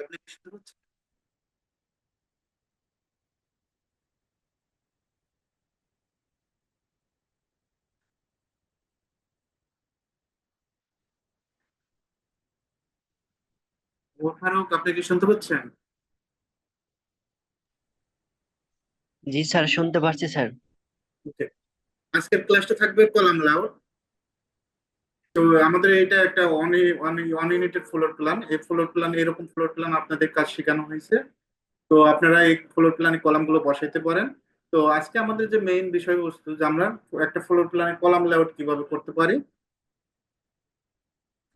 Application হচ্ছে? ফারুক আপনি কি শুনতে পাচ্ছেন? জি স্যার শুনতে পারছি স্যার। আজকের ক্লাসটা থাকবে কলাম লাউড। তো আমাদের এটা একটা অনইউনিটেড ফ্লোর প্ল্যান এই ফ্লোর প্ল্যান এরকম ফ্লোর প্ল্যান আপনাদের কাজ শেখানো হয়েছে। তো আপনারা এই ফ্লোর প্ল্যানে কলামগুলো বসাইতে পারেন। তো আজকে আমাদের যে মেইন বিষয়বস্তু, যে আমরা একটা ফ্লোর প্ল্যানে কলাম লেআউট কীভাবে করতে পারি,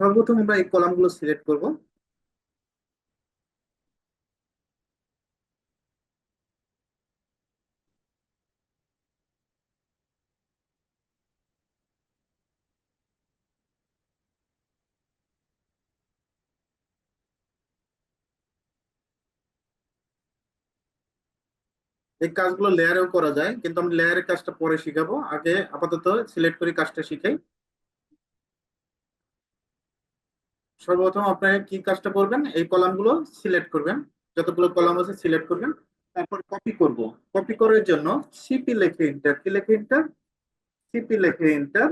সর্বপ্রথম আমরা এই কলামগুলো সিলেক্ট করব। এই কাজগুলো লেয়ারেও করা যায়, কিন্তু আমি লেয়ারের কাজটা পরে শিখাবো। আগে আপাতত সিলেক্ট করে কাজটা শিখাই। সর্বপ্রথম আপনারা কি কাজটা করবেন? এই কলামগুলো সিলেক্ট করবেন। যতগুলো কলাম আছে সিলেক্ট করবেন। তারপর কপি করব। কপি করার জন্য সিপি লেখে ইন্টার কি লেখে ইন্টার সিপি লেখে ইন্টার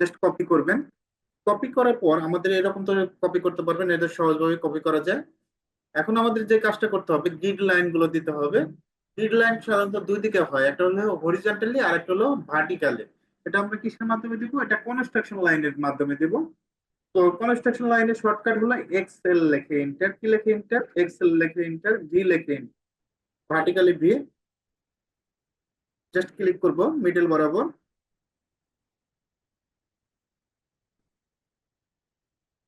জাস্ট কপি করবেন। কপি করার পর আমাদের এরকম তো কপি করতে পারবেন, এদের সহজভাবে কপি করা যায়। এখন আমাদের যে কাজটা করতে হবে গ্রিড লাইনগুলো দিতে হবে। গ্রিড লাইন সাধারণত দুই দিকে হয়, একটা হলো হরিজন্টালি আর একটা হলো ভার্টিক্যালি এটা আমরা কিসের মাধ্যমে দিব? এটা কনস্ট্রাকশন লাইনের মাধ্যমে দিব। তো কনস্ট্রাকশন লাইনের শর্টকাট হলো এক্সএল লেখে ইন্টার কি লেখে ইন্টার এক্সএল লেখে ইন্টার ভি লেখে ভার্টিক্যালি ভি জাস্ট ক্লিক করব মিডল বরাবর।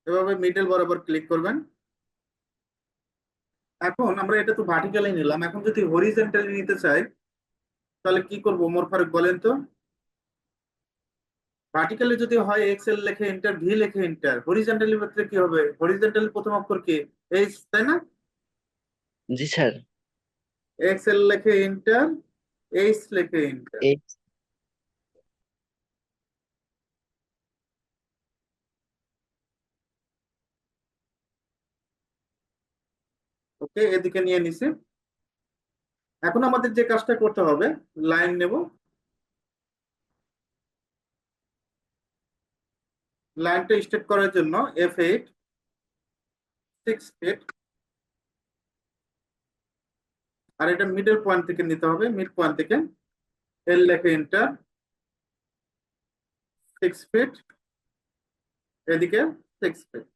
এভাবে মিডল বরাবর ক্লিক করবেন। এখন আমরা এটা তো ভার্টিক্যালি নিলাম। এখন যদি হরিজেন্টালি নিতে চাই তাহলে কি করব? মোর ফারুক বলেন তো। ভার্টিক্যালি যদি হয় এক্সেল লেখে এন্টার ভি লেখে এন্টার হরিজেন্টালি ক্ষেত্রে কি হবে? হরিজেন্টালি প্রথম অক্ষর কি? এইচ তাই না? জি স্যার। এক্সেল লেখে এন্টার এইচ লেখে এন্টার ওকে, এদিকে নিয়ে নিছি। এখন আমাদের যে কাজটা করতে হবে, লাইন নেব। লাইনটা স্টেট করার জন্য এফ এইট সিক্স ফিট আর এটা মিডল পয়েন্ট থেকে নিতে হবে। মিড পয়েন্ট থেকে এল লেখে এন্টার সিক্স ফিট এদিকে সিক্স ফিট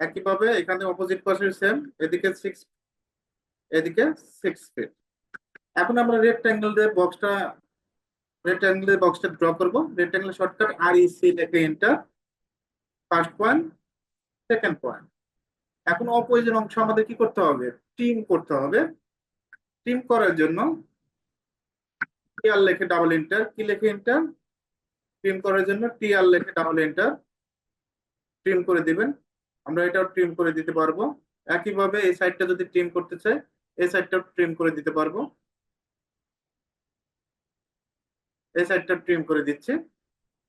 একইভাবে এখানে অপোজিট পাশে সেম এদিকে সিক্স এদিকে সিক্স ফিট এখন আমরা রেক্ট্যাঙ্গেল দিয়ে বক্সটা রেক্ট্যাঙ্গেল দিয়ে বক্সটা ড্র করব। রেক্ট্যাঙ্গেল শর্টকাট আর ইসি লেখে enter first point second point এখন অপোজিট অংশ আমাদের কি করতে হবে? টিম করতে হবে। টিম করার জন্য টিআর লেখে ডাবল এন্টার কি লেখে এন্টার টিম করার জন্য টিআর লেখে ডাবল এন্টার ট্রিম করে দিবেন। আমরা এটাও ট্রিম করে দিতে পারব। একইভাবে এই সাইডটা যদি ট্রিম করতে চাই, এই সাইডটাও ট্রিম করে দিতে পারব। এই সাইডটা ট্রিম করে দিচ্ছি।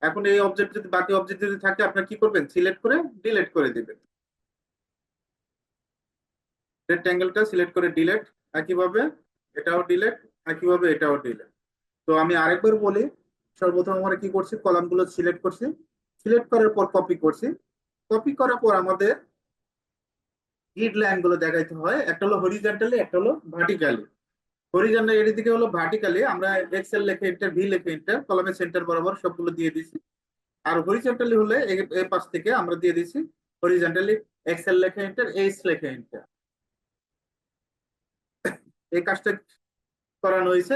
এখন এই অবজেক্ট যদি, বাকি অবজেক্ট যদি থাকে, আপনার কি করবেন? সিলেক্ট করে ডিলিট করে দিবেন। রেক্ট্যাঙ্গেলটা সিলেক্ট করে ডিলেট একইভাবে এটাও ডিলেট একইভাবে এটাও ডিলেট তো আমি আরেকবার বলি, সর্বপ্রথম আমরা কি করছি? কলামগুলো সিলেক্ট করছি। সিলেক্ট করার পর কপি করছি। কপি করার পর আমাদের গ্রিড লাইনগুলো দেখাইতে হয়। একটা হলো হরিজন্টালি একটা হলো ভার্টিক্যালি হরিজন্টাল এর দিকে হলো ভার্টিক্যালি আমরা এক্সেল লেখে এন্টার ভি লেখে এন্টার কলমের সেন্টার বরাবর সবগুলো দিয়ে দিছি আর হরিজন্টালি হলে এই পাশ থেকে আমরা দিয়ে দিছি হরিজন্টালি এক্সেল লেখে এন্টার এইচ লেখে এন্টার এই কাজটা করানো হয়েছে।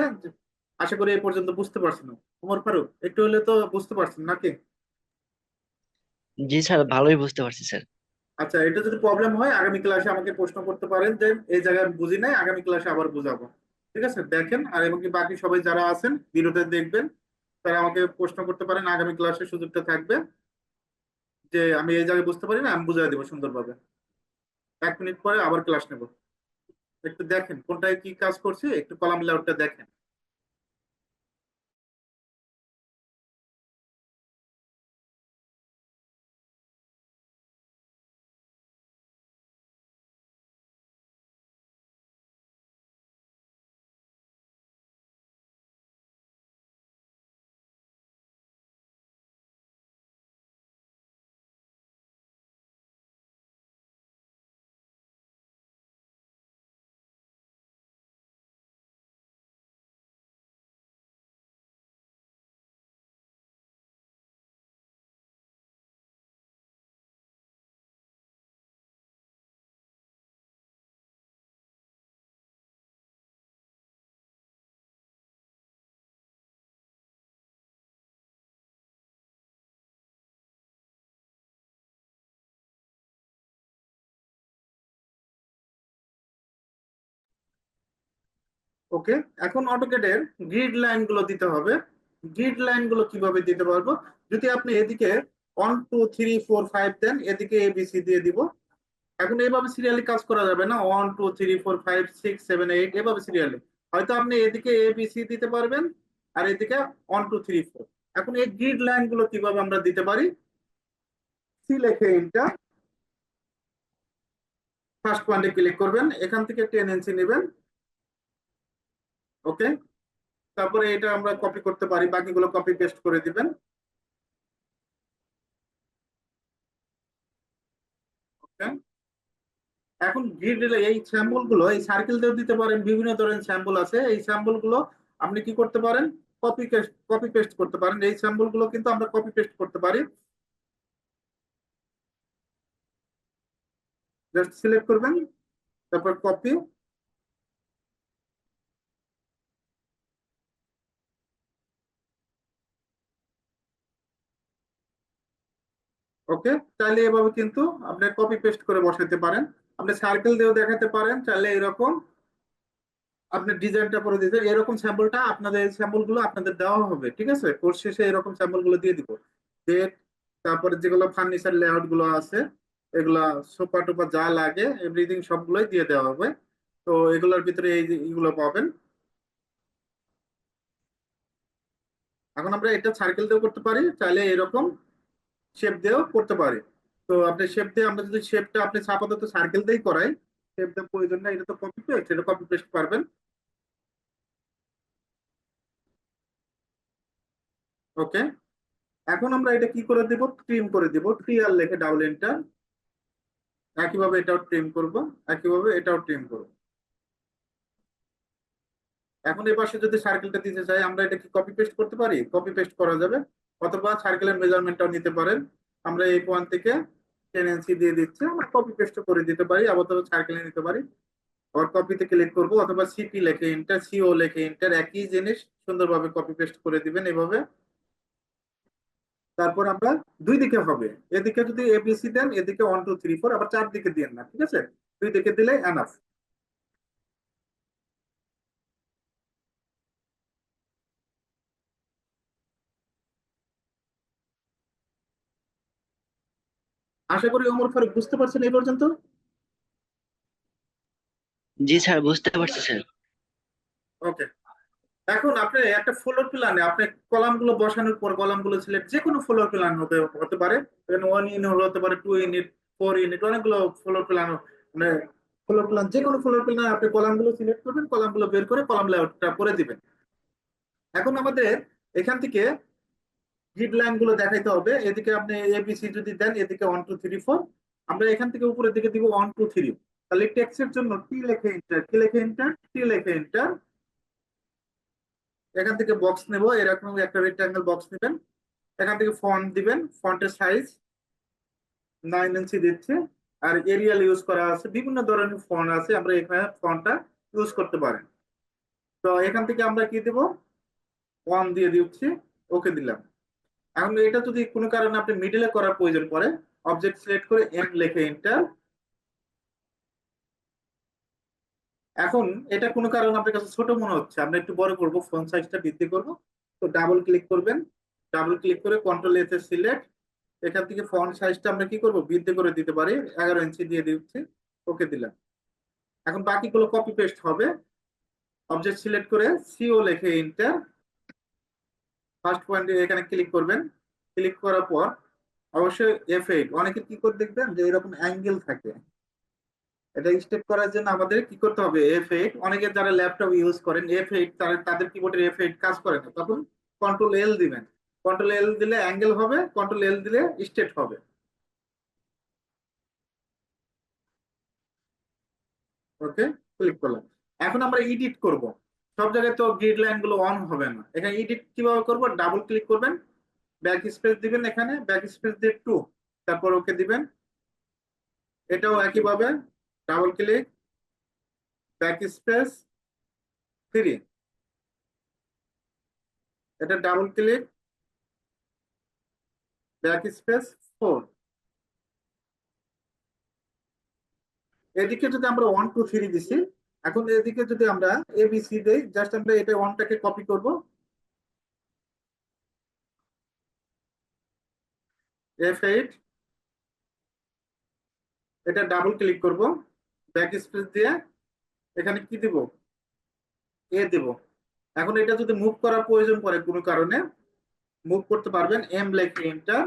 আশা করি এই পর্যন্ত বুঝতে পারছেন। উমর ফারুক, একটু হলে তো বুঝতে পারছেন নাকি? জি স্যার, ভালোই বুঝতে পারছি, স্যার। আচ্ছা এটা যদি প্রবলেম হয়, আগামী ক্লাসে আমাকে প্রশ্ন করতে পারেন যে, এই জায়গায় বুঝি নাই, আগামী ক্লাসে আবার বুঝাবো। ঠিক আছে? দেখেন, আর এবং বাকি সবাই যারা আছেন ভিডিওতে দেখবেন, তারা আমাকে প্রশ্ন করতে পারেন, আগামী ক্লাসে সুযোগটা থাকবে যে, আমি এই জায়গায় বুঝতে পারি না, আমি বুঝাই দেবো সুন্দরভাবে। এক মিনিট পরে আবার ক্লাস নেব। একটু দেখেন, কোনটায় কি কাজ করছি, একটু কলাম লেআউটটা দেখেন। ওকে? এখন অটোকেটের গ্রিড লাইনগুলো দিতে হবে। গ্রিড লাইনগুলো কীভাবে দিতে পারব? যদি আপনি এদিকে one two three four five দেন, এদিকে এবিসি দিয়ে দিব। এখন এইভাবে সিরিয়ালি কাজ করা যাবে না। One two three four five six seven eight এভাবে সিরিয়ালি হয়তো আপনি এদিকে এবিসি দিতে পারবেন আর এদিকে ওয়ান টু থ্রি ফোর এখন এই গ্রিড লাইনগুলো কীভাবে আমরা দিতে পারি? সি লেখে ইন্টার ফার্স্ট পয়েন্টে ক্লিক করবেন। এখান থেকে টেন ইঞ্চি নেবেন। ওকে? তারপরে এটা আমরা কপি করতে পারি, বাকিগুলো কপি পেস্ট করে দিবেন। এখন গ্রিড এই স্যাম্পলগুলো এই সার্কেল দিয়েও দিতে পারেন, বিভিন্ন ধরনের স্যাম্পল আছে। এই স্যাম্পলগুলো আপনি কি করতে পারেন? কপি কপি পেস্ট করতে পারেন। এই স্যাম্পলগুলো কিন্তু আমরা কপি পেস্ট করতে পারি। জাস্ট সিলেক্ট করবেন, তারপর কপি ওকে চাইলে এভাবে কিন্তু আপনি কপি পেস্ট করে বসাতে পারেন। আপনি সার্কেল দিয়েও দেখাতে পারেন, চাইলে এরকম আপনি ডিজাইনটা করে দিতে এরকম স্যাম্পলটা আপনাদের, এই স্যাম্পলগুলো আপনাদের দেওয়া হবে, ঠিক আছে? কোর্স শেষে এরকম স্যাম্পলগুলো দিয়ে দিব। ডেট তারপরে যেগুলো ফার্নিচার লেআউটগুলো আছে, এগুলা সোফা টোপা যা লাগে এভরিথিং সবগুলোই দিয়ে দেওয়া হবে। তো এগুলোর ভিতরে এই যে এগুলো পাবেন। এখন আমরা এটা সার্কেল দিয়েও করতে পারি, চাইলে এরকম শেপ দিয়েও করতে পারে। তো আপনি শেপ দিয়ে আমরা যদি শেপটা আপনি আপাতত সার্কেল দিয়েই করাই শেপ দেওয়ার প্রয়োজন না এটা তো কপি পেস্ট এটা কপি পেস্ট পারবেন। ওকে এখন আমরা এটা কি করে দেব? ট্রিম করে দিব। ট্রিয়াল লেখে ডাবল এন্টার একইভাবে এটাও ট্রিম করব, একইভাবে এটাও ট্রিম করব। এখন এই পাশে যদি সার্কেলটা দিতে চাই, আমরা এটা কি কপি পেস্ট করতে পারি? কপি পেস্ট করা যাবে। অথবা সার্কেলের মেজারমেন্টটাও নিতে পারেন। আমরা এই পয়েন্ট থেকে টেন এনসি দিয়ে দিচ্ছি। আমরা কপি পেস্ট করে দিতে পারি আবার সার্কেলে নিতে পারি। আবার কপিতে ক্লিক করব, অথবা সিপি লেখে ইন্টার সিও লেখে ইন্টার একই জিনিস সুন্দরভাবে কপি পেস্ট করে দিবেন এভাবে। তারপর আমরা দুই দিকে হবে। এদিকে যদি এবিসি দেন, এদিকে ওয়ান টু থ্রি ফোর আবার চার দিকে দিন না ঠিক আছে? দুই দিকে দিলে এনাফ আশা করি ওমর ফারুক বুঝতে পারছেন এই পর্যন্ত? জি স্যার বুঝতে পারছি স্যার। ওকে। এখন আপনি একটা ফ্লোর প্ল্যানে আপনি কলামগুলো বসানোর পর কলামগুলো সিলেক্ট যে কোনো ফ্লোর প্ল্যান হতে হতে পারে। ওয়ান ইউনিট হতে পারে টু ইউনিট ফোর ইউনিট অনেকগুলো ফ্লোর প্ল্যান মানে ফ্লোর প্ল্যান যে কোনো ফ্লোর প্ল্যানে আপনি কলামগুলো সিলেক্ট করবেন কলামগুলো বের করে কলাম লেআউটটা করে দিবেন। এখন আমাদের এখান থেকে গ্রিড লাইনগুলো দেখাইতে হবে। এদিকে আপনি এবিসি যদি দেন, এদিকে ওয়ান টু থ্রি ফোর আমরা এখান থেকে উপরের দিকে দিব ওয়ান টু থ্রি তাহলে টেক্সটের জন্য টি লেখে এন্টার কি লেখে এন্টার টি লেখে এন্টার এখান থেকে বক্স নেব, এরকম একটা রেক্টাঙ্গেল বক্স নেবেন। এখান থেকে ফন্ট দিবেন ফন্টের সাইজ নাইন ইঞ্চি দিচ্ছে। আর এরিয়াল ইউজ করা আছে, বিভিন্ন ধরনের ফন্ট আছে, আমরা এখানে ফন্টটা ইউজ করতে পারেন। তো এখান থেকে আমরা কি দেব? ওয়ান দিয়ে দিচ্ছি ওকে দিলাম। এখন এটা যদি কোনো কারণে আপনি মিডলে করার প্রয়োজন পড়ে অবজেক্ট সিলেক্ট করে এম লেখে এন্টার এখন এটা কোনো কারণে আপনার কাছে ছোট মনে হচ্ছে, আমরা একটু বড় করব ফোন সাইজটা বৃদ্ধি করব। তো ডাবল ক্লিক করবেন। ডাবল ক্লিক করে কন্ট্রোল এতে সিলেক্ট এখান থেকে ফন্ট সাইজটা আমরা কি করব? বৃদ্ধি করে দিতে পারি। এগারো ইঞ্চি দিয়ে দিচ্ছি। ওকে দিলাম। এখন বাকিগুলো কপি পেস্ট হবে। অবজেক্ট সিলেক্ট করে সিও লেখে ইন্টার ফার্স্ট পয়েন্টে এখানে ক্লিক করবেন। ক্লিক করার পর অবশ্যই এফ এইট অনেকে কি করে দেখবেন? যে এরকম অ্যাঙ্গেল থাকে। এটা স্টেপ করার জন্য আমাদের কি করতে হবে? এফ এইট অনেকে যারা ল্যাপটপ ইউজ করেন এফ এইট তারা তাদের কিবোর্ডের এইট কাজ করে না। তখন কন্ট্রোল এল দিবেন। কন্ট্রোল এল দিলে অ্যাঙ্গেল হবে কন্ট্রোল এল দিলে স্টেট হবে। ওকে ক্লিক করলাম। এখন আমরা এডিট করব। সব জায়গায় তো গ্রিড লাইনগুলো অন হবে না। এখানে এডিট কীভাবে করব? ডাবল ক্লিক করবেন ব্যাক স্পেস দিবেন এখানে ব্যাক স্পেস দিয়ে টু তারপর ওকে দিবেন। এটাও একইভাবে double click backspace three এটা double click backspace four এদিকে যদি আমরা ওয়ান টু থ্রি দিছি এখন এদিকে যদি আমরা এবিসি দেই জাস্ট আমরা এটা ওয়ানটাকে কপি করব। এফ এইট এটা ডাবল ক্লিক করব। ব্যাক স্পেস দিয়ে এখানে কি দিব? এ দেব। এখন এটা যদি মুভ করার প্রয়োজন পড়ে কোনো কারণে মুভ করতে পারবেন এম লেখে এন্টার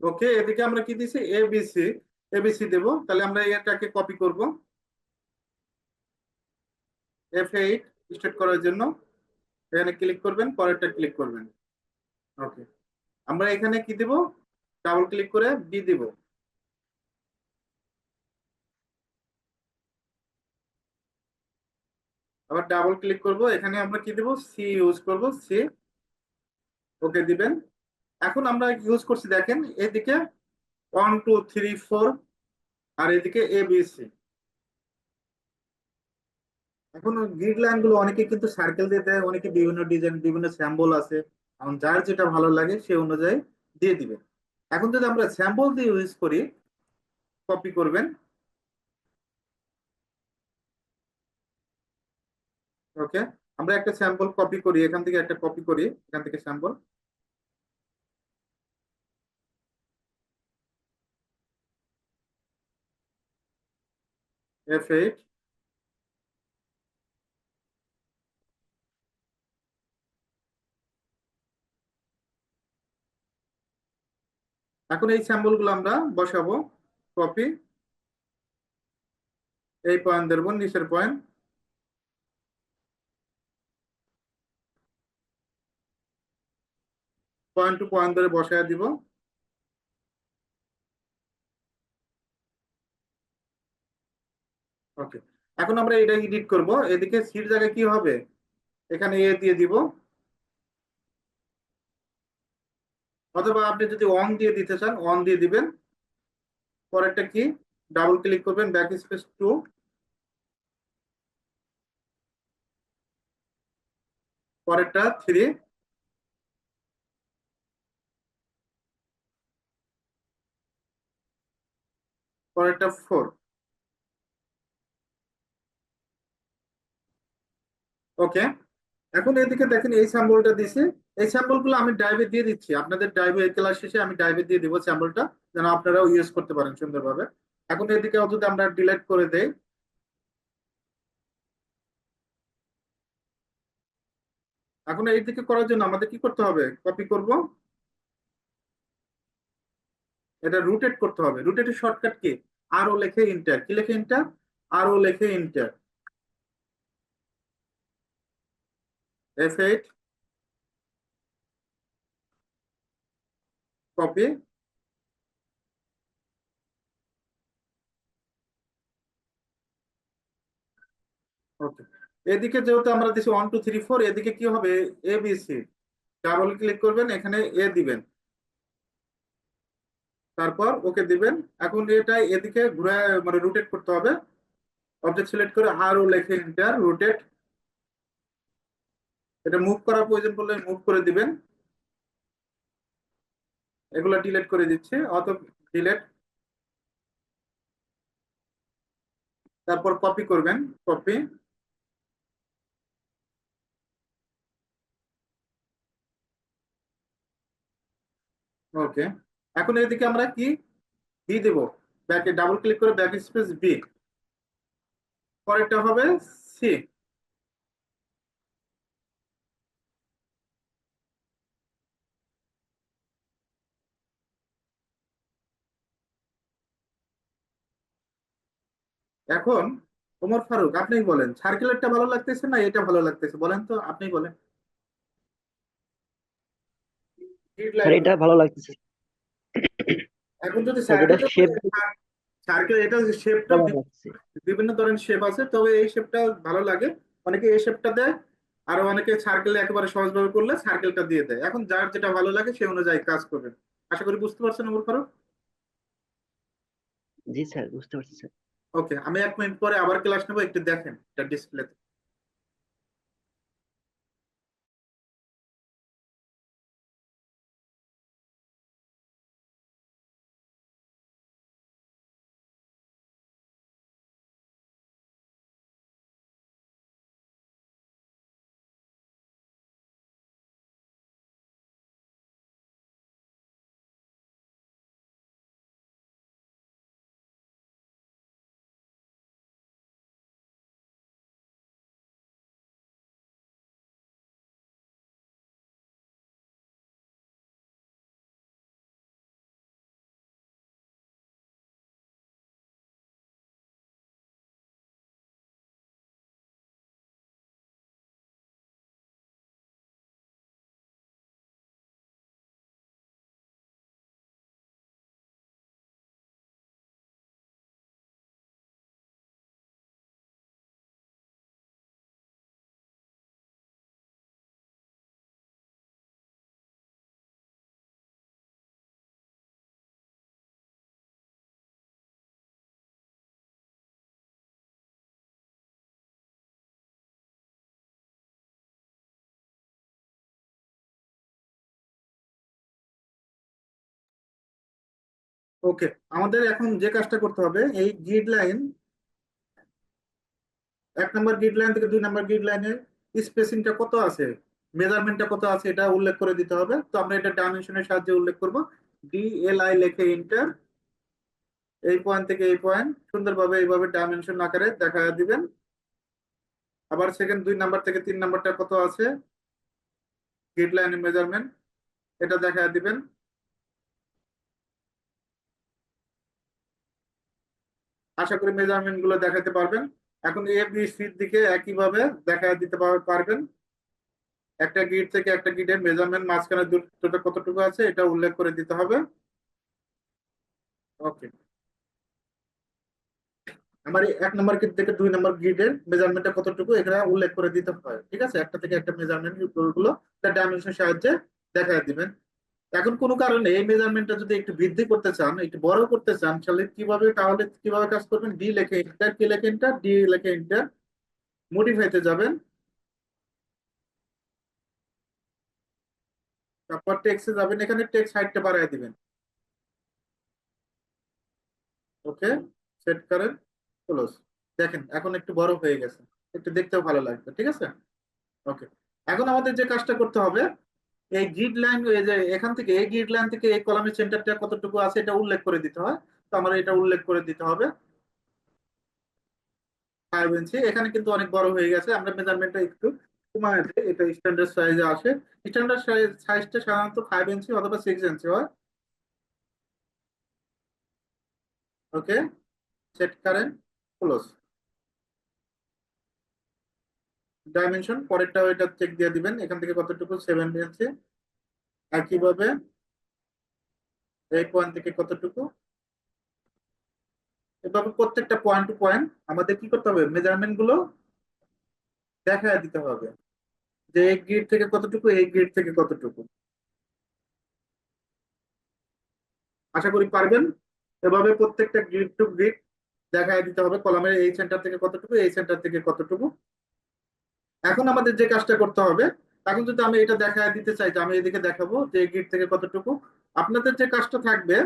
ওকে এদিকে আমরা কি দিছি? এবিসি এবিসি দেব। তাহলে আমরা এটাকে কপি করব। এফ এইট স্টার্ট করার জন্য। এখানে ক্লিক করবেন, পরেরটা ক্লিক করবেন। ওকে আমরা এখানে কি দেব? ডাবল ক্লিক করে বি দিব। আবার ডাবল ক্লিক করব। এখানে আমরা কি দেব? সি ইউজ করব। সি ওকে দিবেন। এখন আমরা ইউজ করছি দেখেন, এদিকে ওয়ান টু থ্রি ফোর আর এদিকে এ বি সি এখন গ্রিড লাইনগুলো অনেকে কিন্তু সার্কেল দিয়ে দেয়, অনেকে বিভিন্ন ডিজাইন বিভিন্ন স্যাম্বল আছে। এখন যার যেটা ভালো লাগে, সে অনুযায়ী দিয়ে দিবে। এখন যদি আমরা স্যাম্বল দিয়ে ইউজ করি কপি করবেন। ওকে আমরা একটা স্যাম্পল কপি করি, এখান থেকে একটা কপি করি, এখান থেকে স্যাম্পল এফ এইট এখন এই স্যাম্পলগুলো আমরা বসাবো কপি এই পয়েন্ট দেবো নিচের পয়েন্ট পয়েন্ট টু পয়েন্ট ধরে বসায় দিব। ওকে এখন আমরা এটা এডিট করব। এদিকে সিট জায়গায় কি হবে? এখানে এ দিয়ে দিব। অথবা আপনি যদি অন দিয়ে দিতে চান অন দিয়ে দিবেন। পরেরটা কি? ডাবল ক্লিক করবেন ব্যাক স্পেস টু পরেরটা থ্রি পরেরটা ফোর ওকে এখন এদিকে দেখেন এই স্যাম্পলটা দিছি। এই স্যাম্পলগুলো আমি ড্রাইভে দিয়ে দিচ্ছি। আপনাদের ড্রাইভে এই ক্লাস শেষে আমি ড্রাইভে দিয়ে দিব স্যাম্পলটা যেন আপনারাও ইউজ করতে পারেন সুন্দরভাবে। এখন এদিকে যদি আমরা ডিলেট করে দেই, এখন এই দিকে করার জন্য আমাদের কি করতে হবে? কপি করব। এটা রুটেট করতে হবে। রুটেটের শর্টকাট কি? আর ও লেখে ইন্টার কি লেখে ইন্টার আর ও লেখে enter F eight copy okay এদিকে যেহেতু আমরা দিচ্ছি ওয়ান টু থ্রি ফোর এদিকে কি হবে? A B C double click করবেন, এখানে এ দিবেন। তারপর ওকে দিবেন। এখন এটা এদিকে ঘুরে মানে রোটেট করতে হবে। অবজেক্ট সিলেক্ট করে আর ও লেখে ইন্টার রোটেট এটা মুভ করার প্রয়োজন পড়লে মুভ করে দিবেন। এগুলো ডিলেট করে দিচ্ছি অত ডিলেট তারপর কপি করবেন কপি ওকে এখন এদিকে আমরা কি? বি দেব। ব্যাকে ডাবল ক্লিক করে ব্যাক স্পেস বি পরেরটা হবে সি এখন ওমর ফারুক আপনি বলেন সার্কুলারটা ভালো লাগতেছে না এটা ভালো লাগতেছে? বলেন তো আপনি বলেন। এটা ভালো লাগতেছে। এখন যদি স্যার এটা সার্কেল শেপ এটা শেপটা বিভিন্ন ধরনের শেপ আছে তবে এই শেপটা ভালো লাগে। অনেকে এই শেপটা দেয় আর অনেকে সার্কেল একেবারে সহজভাবে করলে সার্কেলটা দিয়ে দেয়। এখন যার যেটা ভালো লাগে সেই অনুযায়ী কাজ করবেন আশা করি বুঝতে পারছেন ওমর ফারুক? জি স্যার বুঝতে পারছি স্যার। ওকে আমি এক মিনিট পরে আবার ক্লাস নেব একটু দেখেন এটা ডিসপ্লেতে ওকে, আমাদের এখন যে কাজটা করতে হবে, এই গ্রিড লাইন এক নম্বর গ্রিড লাইন থেকে দুই নম্বর গ্রিড লাইনের স্পেসিংটা কত আছে? মেজারমেন্টটা কত আছে? এটা উল্লেখ করে দিতে হবে। তো আমরা এটা ডাইমেনশনের সাহায্যে উল্লেখ করব। ডি এল আই লেখে ইন্টার এই পয়েন্ট থেকে এই পয়েন্ট সুন্দরভাবে এইভাবে ডাইমেনশন আকারে দেখা দিবেন। আবার সেকেন্ড দুই নাম্বার থেকে তিন নাম্বারটা কত আছে? গ্রিড লাইনের মেজারমেন্ট এটা দেখা দিবেন। আশা করি মেজারমেন্টগুলো দেখাতে পারবেন। এখন এ বি সির দিকে একইভাবে দেখা দিতে পারবেন। একটা গিট থেকে একটা গ্রিডের মেজারমেন্ট মাঝখানে দূরত্বটা কতটুকু আছে এটা উল্লেখ করে দিতে হবে। ওকে আমার এক নম্বর গিট থেকে দুই নম্বর গ্রিডের মেজারমেন্টটা কতটুকু এখানে উল্লেখ করে দিতে হয়। ঠিক আছে? একটা থেকে একটা মেজারমেন্টগুলো ডাইমেনশন সাহায্যে দেখা দিবেন। এখন কোনো কারণে এই মেজারমেন্টটা যদি একটু বৃদ্ধি করতে চান, একটু বড় করতে চান, তাহলে কীভাবে তাহলে কীভাবে কাজ করবেন? ডি লেখে এন্টার কি লেখে এন্টার ডি লেখে এন্টার মডিফাইতে যাবেন। তারপর টেক্সে যাবেন, এখানে টেক্সট হাইটটা বাড়ায় দিবেন। ওকে সেট করেন ক্লোজ দেখেন, এখন একটু বড় হয়ে গেছে। একটু দেখতেও ভালো লাগবে, ঠিক আছে? ওকে, এখন আমাদের যে কাজটা করতে হবে এই গ্রিড লাইন এখান থেকে এই গ্রিড লাইন থেকে এই কলামের সেন্টারটা কতটুকু আছে এটা উল্লেখ করে দিতে হয়। তো আমার এটা উল্লেখ করে দিতে হবে। ফাইভ ইঞ্চি এখানে কিন্তু অনেক বড় হয়ে গেছে। আমরা মেজারমেন্টটা একটু কমায় দিই। এটা স্ট্যান্ডার্ড সাইজে আসে। স্ট্যান্ডার্ড সাইজ সাইজটা সাধারণত ফাইভ ইঞ্চি অথবা সিক্স ইঞ্চি হয়। ওকে সেট করেন ক্লোজ ডাইমেনশন পরেরটা ওইটা চেক দিয়ে দিবেন, এখান থেকে কতটুকু সেভেন ইঞ্চি একইভাবে পয়েন্ট থেকে কতটুকু? এভাবে প্রত্যেকটা পয়েন্ট টু পয়েন্ট আমাদের কি করতে হবে? মেজারমেন্টগুলো দেখা দিতে হবে, যে এই গ্রিড থেকে কতটুকু, এই গ্রিড থেকে কতটুকু। আশা করি পারবেন? এভাবে প্রত্যেকটা গ্রিড টু গ্রিড দেখা দিতে হবে, কলামের এই সেন্টার থেকে কতটুকু, এই সেন্টার থেকে কতটুকু। এখন আমাদের যে কাজটা করতে হবে, এখন যদি আমি এটা দেখা দিতে চাই যে আমি এদিকে দেখাবো যে গ্রিড থেকে কতটুকু, আপনাদের যে কাজটা থাকবে,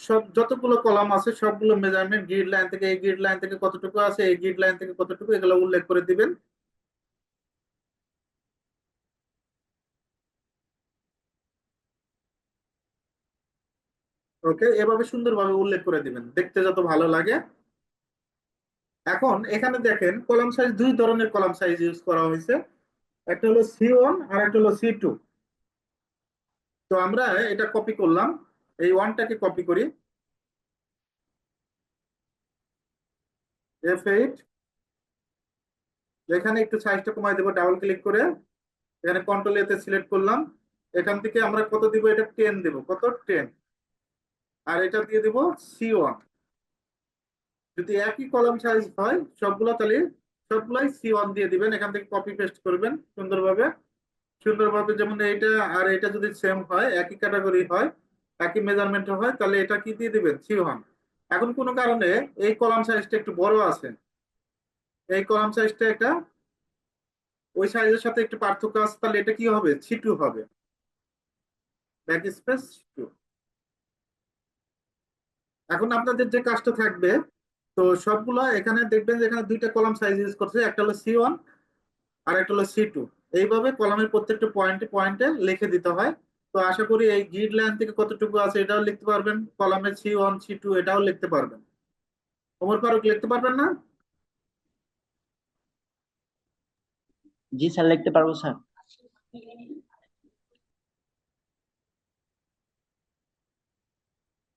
সব যতগুলো কলাম আছে, সবগুলো মেজারমেন্ট গ্রিড লাইন থেকে, এই গ্রিড লাইন থেকে কতটুকু আছে, এই গ্রিড লাইন থেকে কতটুকু, এগুলো উল্লেখ করে দিবেন। ওকে এভাবে সুন্দরভাবে উল্লেখ করে দিবেন, দেখতে যত ভালো লাগে। এখন এখানে দেখেন কলাম সাইজ দুই ধরনের কলাম সাইজ ইউজ করা হয়েছে। একটা হলো সি ওয়ান আর একটা হলো সি টু তো আমরা এটা কপি করলাম। এই ওয়ানটাকে কপি করি। এফ এইট এখানে একটু সাইজটা কমাই দেবো ডাবল ক্লিক করে। এখানে কন্ট্রোল এতে সিলেক্ট করলাম। এখান থেকে আমরা কত দিব? এটা টেন দিব। কত? টেন আর এটা দিয়ে দিব সি ওয়ান যদি একই কলাম সাইজ হয়, সবগুলো তাহলে সবগুলাই সি ওয়ান দিয়ে দিবেন। এখান থেকে কপি পেস্ট করবেন সুন্দরভাবে। সুন্দরভাবে যেমন এইটা আর এটা যদি সেম হয়, একই ক্যাটাগরি হয়, একই মেজারমেন্ট হয়, তাহলে এটা কি দিয়ে দিবেন? সি ওয়ান এখন কোনো কারণে এই কলাম সাইজটা একটু বড় আছে। এই কলাম সাইজটা একটা ওই সাইজের সাথে একটু পার্থক্য আছে, তাহলে এটা কি হবে? সি টু হবে। ব্যাক স্পেস টু এখন আপনাদের যে কাজটা থাকবে তো সবগুলো এখানে দেখবেন যে এখানে দুইটা কলাম সাইজ ইউজ করছে, একটা হলো সি ওয়ান আর একটা হলো সি টু এইভাবে কলামের প্রত্যেকটা পয়েন্টে পয়েন্টে লিখে দিতে হয়। তো আশা করি এই গ্রিড লাইন থেকে কতটুকু আছে এটাও লিখতে পারবেন কলামের সি ওয়ান সি টু এটাও লিখতে পারবেন। ওমর ফারুক, লিখতে পারবেন না? জি স্যার, লিখতে পারব স্যার।